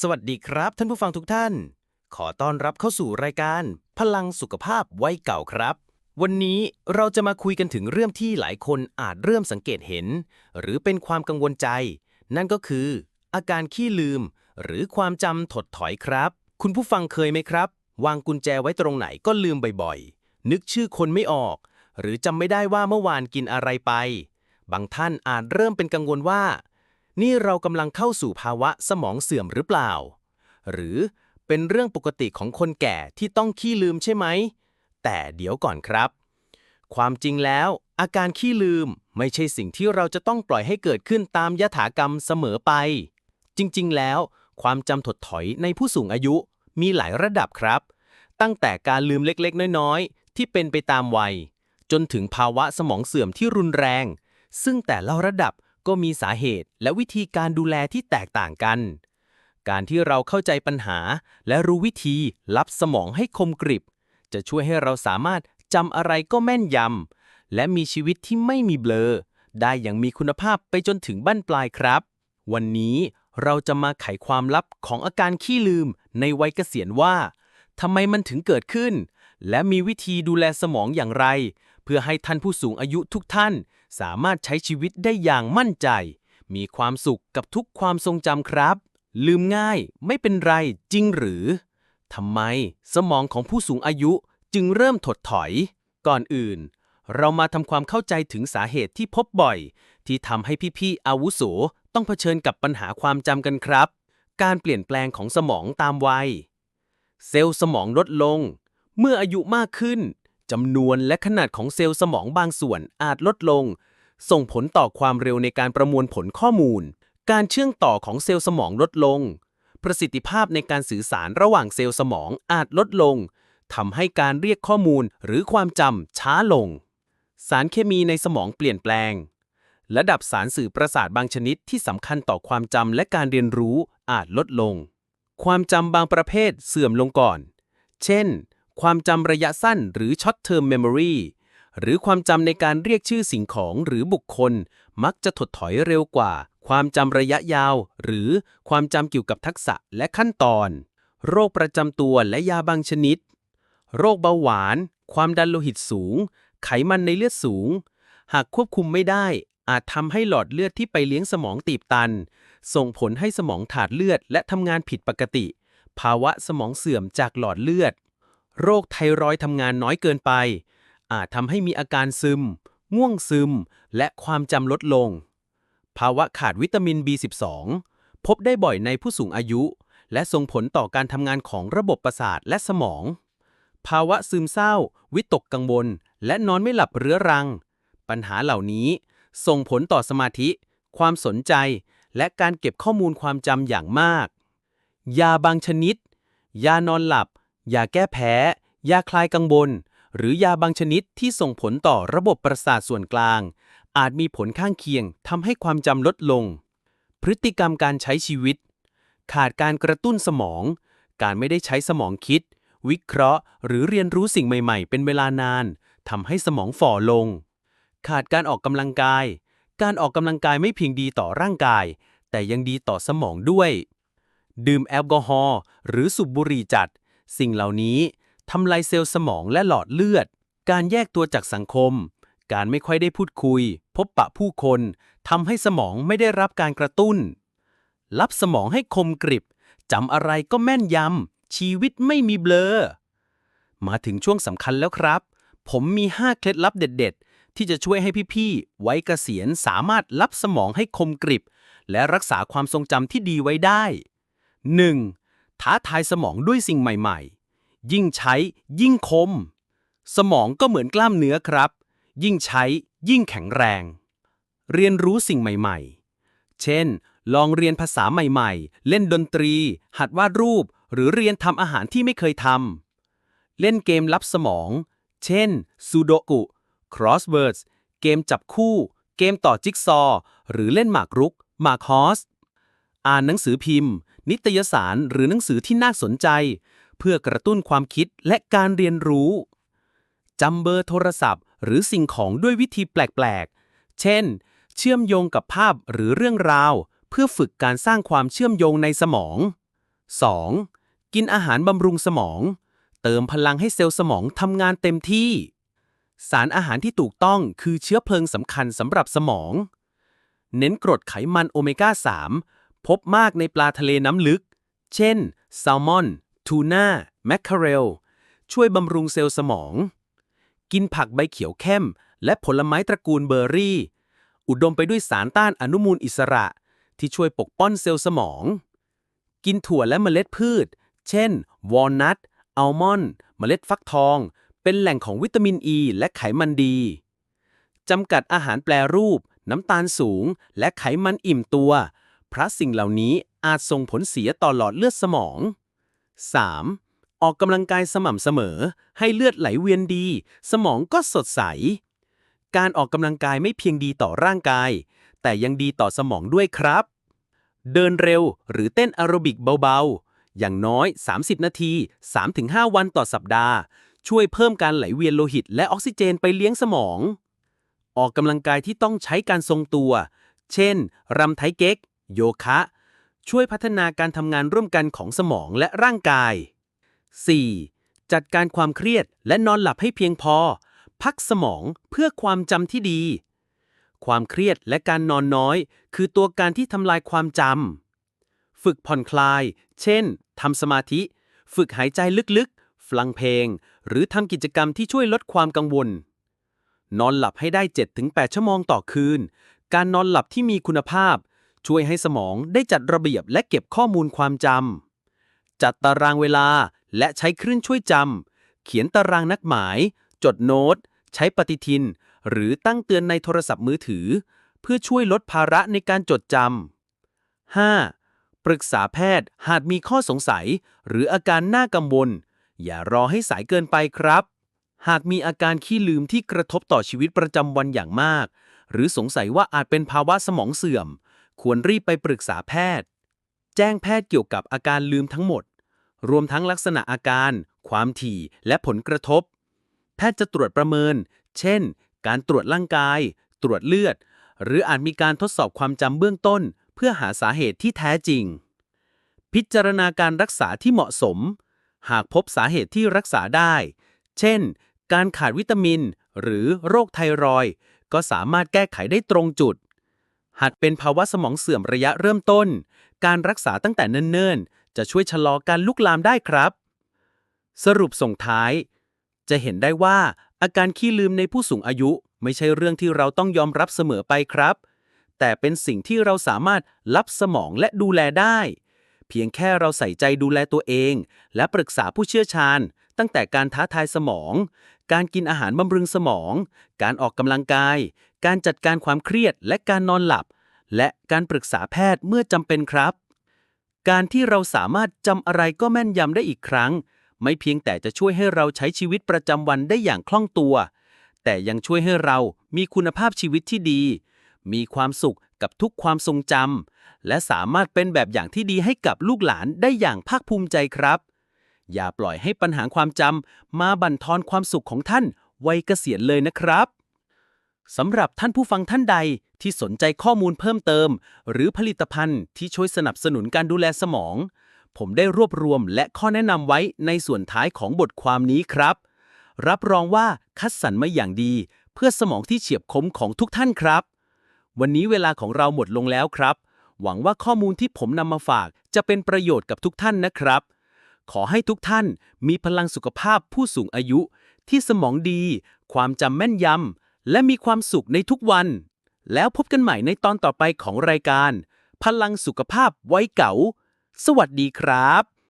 สวัสดีครับท่านผู้ฟังทุกท่าน ขอต้อนรับเข้าสู่รายการ พลังสุขภาพวัยเก่าครับ วันนี้เราจะมาคุยกันถึงเรื่องที่หลายคนอาจเริ่มสังเกตเห็น หรือเป็นความกังวลใจ นั่นก็คือ อาการขี้ลืม หรือความจำถดถอยครับ คุณผู้ฟังเคยไหมครับ วางกุญแจไว้ตรงไหนก็ลืมบ่อยๆ นึกชื่อคนไม่ออก หรือจำไม่ได้ว่าเมื่อวานกินอะไรไป บางท่านอาจเริ่มเป็นกังวลว่า นี่เรากำลังเข้าสู่ภาวะสมองเสื่อมหรือเปล่า หรือเป็นเรื่องปกติของคนแก่ที่ต้องขี้ลืมใช่ไหม แต่เดี๋ยวก่อนครับ ความจริงแล้ว อาการขี้ลืมไม่ใช่สิ่งที่เราจะต้องปล่อยให้เกิดขึ้นตามยถากรรมเสมอไป จริง ๆ แล้ว ความจำถดถอยในผู้สูงอายุมีหลายระดับครับ ตั้งแต่การลืมเล็กๆ น้อยๆ ที่เป็นไปตามวัย จนถึงภาวะสมองเสื่อมที่รุนแรง ซึ่งแต่ละระดับ ก็มีสาเหตุและวิธีการดูแลที่แตกต่างกัน การที่เราเข้าใจปัญหา และรู้วิธีลับสมองให้คมกริบ จะช่วยให้เราสามารถจำอะไรก็แม่นยำและมีชีวิตที่ไม่มีเบลอ ได้อย่างมีคุณภาพไปจนถึงบั้นปลายครับ วันนี้เราจะมาไขความลับของอาการขี้ลืมในวัยเกษียณว่าทำไมมันถึงเกิดขึ้น และมีวิธีดูแลสมองอย่างไร เพื่อให้ท่านผู้สูงอายุทุกท่าน สามารถใช้ชีวิตได้อย่างมั่นใจ มีความสุขกับทุกความทรงจำครับ ลืมง่ายไม่เป็นไรจริงหรือทำไมสมองของผู้สูงอายุจึงเริ่มถดถอย ก่อนอื่น เรามาทำความเข้าใจถึงสาเหตุที่พบบ่อย ที่ทำให้พี่ๆอาวุโสต้องเผชิญกับปัญหาความจำกันครับ การเปลี่ยนแปลงของสมองตามวัย เซลล์สมองลดลง เมื่ออายุมากขึ้น จำนวนและขนาดของเซลล์สมองบางส่วนอาจลดลง ส่งผลต่อความเร็วในการประมวลผลข้อมูล การเชื่อมต่อของเซลล์สมองลดลง ประสิทธิภาพในการสื่อสารระหว่างเซลล์สมองอาจลดลงทำให้การเรียกข้อมูลหรือความจำช้าลง สารเคมีในสมองเปลี่ยนแปลง ระดับสารสื่อประสาทบางชนิดที่สำคัญต่อความจำและการเรียนรู้อาจลดลง ความจำบางประเภทเสื่อมลงก่อน เช่น ความจำระยะสั้นหรือ short term memory หรือความจำในการเรียกชื่อสิ่งของหรือบุคคล มักจะถดถอยเร็วกว่า ความจำระยะยาว หรือความจำเกี่ยวกับทักษะและขั้นตอน โรคประจำตัวและยาบางชนิด โรคเบาหวาน ความดันโลหิตสูง ไขมันในเลือดสูง หากควบคุมไม่ได้ อาจทำให้หลอดเลือดที่ไปเลี้ยงสมองตีบตัน ส่งผลให้สมองถาดเลือดและทำงานผิดปกติ ภาวะสมองเสื่อมจากหลอดเลือด โรคไทรอยทำงานน้อยเกินไป อาจทำให้มีอาการซึม ง่วงซึม และความจำลดลง ภาวะขาดวิตามิน B12 พบได้บ่อยในผู้สูงอายุ และส่งผลต่อการทำงานของระบบประสาทและสมอง ภาวะซึมเศร้า วิตกกังวล และนอนไม่หลับเรื้อรัง ปัญหาเหล่านี้ ส่งผลต่อสมาธิ ความสนใจ และการเก็บข้อมูลความจำอย่างมาก ยาบางชนิด ยานอนหลับ ยาแก้แพ้ ยาคลายกังวล หรือยาบางชนิดที่ส่งผลต่อระบบประสาทส่วนกลาง อาจมีผลข้างเคียงทำให้ความจำลดลง พฤติกรรมการใช้ชีวิต ขาดการกระตุ้นสมอง การไม่ได้ใช้สมองคิด วิเคราะห์ หรือเรียนรู้สิ่งใหม่ๆ เป็นเวลานานทำให้สมองฝ่อลง ขาดการออกกำลังกาย การออกกำลังกายไม่เพียงดีต่อร่างกาย แต่ยังดีต่อสมองด้วย ดื่มแอลกอฮอล์หรือสูบบุหรี่จัด สิ่งเหล่านี้ทำลายเซลล์สมองและหลอดเลือด การแยกตัวจากสังคม การไม่ค่อยได้พูดคุย พบปะผู้คนทำให้สมองไม่ได้รับการกระตุ้น รับสมองให้คมกริบจำอะไรก็แม่นยำชีวิตไม่มีเบลอ มาถึงช่วงสำคัญแล้วครับ ผมมี 5 เคล็ดลับเด็ด ๆ ที่จะช่วยให้พี่ๆไว้เกษียณสามารถรับสมองให้คมกริบ และรักษาความทรงจำที่ดีไว้ได้ 1. ท้าทายสมองด้วยสิ่งใหม่ๆ ยิ่งใช้ยิ่งคม สมองก็เหมือนกล้ามเนื้อครับ ยิ่งใช้ยิ่งแข็งแรง เรียนรู้สิ่งใหม่ๆ เช่น ลองเรียนภาษาใหม่ๆ เล่นดนตรี หัดวาดรูป หรือเรียนทำอาหารที่ไม่เคยทำ เล่นเกมลับสมอง เช่นซูโดกุ crosswords เกมจับคู่ เกมต่อจิ๊กซอว์หรือเล่นหมากรุก หมากฮอส อ่านหนังสือพิมพ์ นิตยสารหรือหนังสือที่น่าสนใจ เพื่อกระตุ้นความคิดและการเรียนรู้จำเบอร์โทรศัพท์ หรือสิ่งของด้วยวิธีแปลกๆ เช่น เชื่อมโยงกับภาพหรือเรื่องราว เพื่อฝึกการสร้างความเชื่อมโยงในสมอง 2. กินอาหารบำรุงสมอง เติมพลังให้เซลล์สมองทำงานเต็มที่ สารอาหารที่ถูกต้องคือเชื้อเพลิงสำคัญสำหรับสมอง เน้นกรดไขมันโอเมก้า 3 พบมากในปลาทะเลน้ำลึก เช่น แซลมอน ทูน่า แมคคาเรล ช่วยบำรุงเซลล์สมอง กินผักใบเขียวเข้ม และผลไม้ตระกูลเบอร์รี่ อุดมไปด้วยสารต้านอนุมูลอิสระ ที่ช่วยปกป้องเซลล์สมอง กินถั่วและเมล็ดพืช เช่น วอลนัท อัลมอนด์ เมล็ดฟักทอง เป็นแหล่งของวิตามินอ e ีและไขมันดี จำกัดอาหารแปรรูป น้ำตาลสูง และไขมันอิ่มตัว พราะสิ่งเหล่านี้อาจส่งผลเสียต่อหลอดเลือดสมอง 3. ออกกำลังกายสม่ำเสมอ ให้เลือดไหลเวียนดี สมองก็สดใส การออกกำลังกายไม่เพียงดีต่อร่างกาย แต่ยังดีต่อสมองด้วยครับ เดินเร็วหรือเต้นแอโรบิกเบาๆ อย่างน้อย 30 นาที 3-5 วันต่อสัปดาห์ ช่วยเพิ่มการไหลเวียนโลหิต และออกซิเจนไปเลี้ยงสมอง ออกกำลังกายที่ต้องใช้การทรงตัว เช่นรำไทเก๊ก โยคะ ช่วยพัฒนาการทำงานร่วมกันของสมองและร่างกาย 4. จัดการความเครียดและนอนหลับให้เพียงพอ พักสมองเพื่อความจำที่ดี ความเครียดและการนอนน้อย คือตัวการที่ทำลายความจำ ฝึกผ่อนคลาย เช่นทำสมาธิ ฝึกหายใจลึกๆ ฟังเพลง หรือทำกิจกรรมที่ช่วยลดความกังวล นอนหลับให้ได้ 7-8 ชั่วโมงต่อคืน การนอนหลับที่มีคุณภาพ ช่วยให้สมองได้จัดระเบียบและเก็บข้อมูลความจำ จัดตารางเวลาและใช้เครื่องช่วยจำ เขียนตารางนัดหมาย จดโน้ต ใช้ปฏิทิน หรือตั้งเตือนในโทรศัพท์มือถือ เพื่อช่วยลดภาระในการจดจำ 5. ปรึกษาแพทย์หากมีข้อสงสัย หรืออาการน่ากังวล อย่ารอให้สายเกินไปครับ หากมีอาการขี้ลืมที่กระทบต่อชีวิตประจำวันอย่างมาก หรือสงสัยว่าอาจเป็นภาวะสมองเสื่อม ควรรีบไปปรึกษาแพทย์ แจ้งแพทย์เกี่ยวกับอาการลืมทั้งหมด รวมทั้งลักษณะอาการ ความถี่และผลกระทบ แพทย์จะตรวจประเมิน เช่น การตรวจร่างกาย ตรวจเลือด หรืออาจมีการทดสอบความจำเบื้องต้น เพื่อหาสาเหตุที่แท้จริง พิจารณาการรักษาที่เหมาะสม หากพบสาเหตุที่รักษาได้ เช่น การขาดวิตามิน หรือโรคไทรอยก็สามารถแก้ไขได้ตรงจุด หากเป็นภาวะสมองเสื่อมระยะเริ่มต้น การรักษาตั้งแต่เนิ่นๆ จะช่วยชะลอการลุกลามได้ครับ สรุปส่งท้าย จะเห็นได้ว่าอาการขี้ลืมในผู้สูงอายุไม่ใช่เรื่องที่เราต้องยอมรับเสมอไปครับ แต่เป็นสิ่งที่เราสามารถรับสมองและดูแลได้ เพียงแค่เราใส่ใจดูแลตัวเอง และปรึกษาผู้เชี่ยวชาญ ตั้งแต่การท้าทายสมอง การกินอาหารบำรุงสมอง การออกกำลังกาย การจัดการความเครียดและการนอนหลับ และการปรึกษาแพทย์เมื่อจำเป็นครับ การที่เราสามารถจำอะไรก็แม่นยำได้อีกครั้ง ไม่เพียงแต่จะช่วยให้เราใช้ชีวิตประจำวันได้อย่างคล่องตัว แต่ยังช่วยให้เรามีคุณภาพชีวิตที่ดี มีความสุขกับทุกความทรงจำและสามารถเป็นแบบอย่างที่ดีให้กับลูกหลานได้อย่างภาคภูมิใจครับ อย่าปล่อยให้ปัญหาความจำมาบั่นทอนความสุขของท่านวัยเกษียณเลยนะครับสำหรับท่านผู้ฟังท่านใดที่สนใจข้อมูลเพิ่มเติม หรือผลิตภัณฑ์ที่ช่วยสนับสนุนการดูแลสมอง ผมได้รวบรวมและข้อแนะนำไว้ในส่วนท้ายของบทความนี้ครับ รับรองว่าคัดสรรมาอย่างดี เพื่อสมองที่เฉียบคมของทุกท่านครับ วันนี้เวลาของเราหมดลงแล้วครับ หวังว่าข้อมูลที่ผมนำมาฝากจะเป็นประโยชน์กับทุกท่านนะครับ ขอให้ทุกท่านมีพลังสุขภาพผู้สูงอายุ ที่สมองดี ความจำแม่นยำ และมีความสุขในทุกวัน แล้วพบกันใหม่ในตอนต่อไปของรายการ พลังสุขภาพไว้เก๋าสวัสดีครับ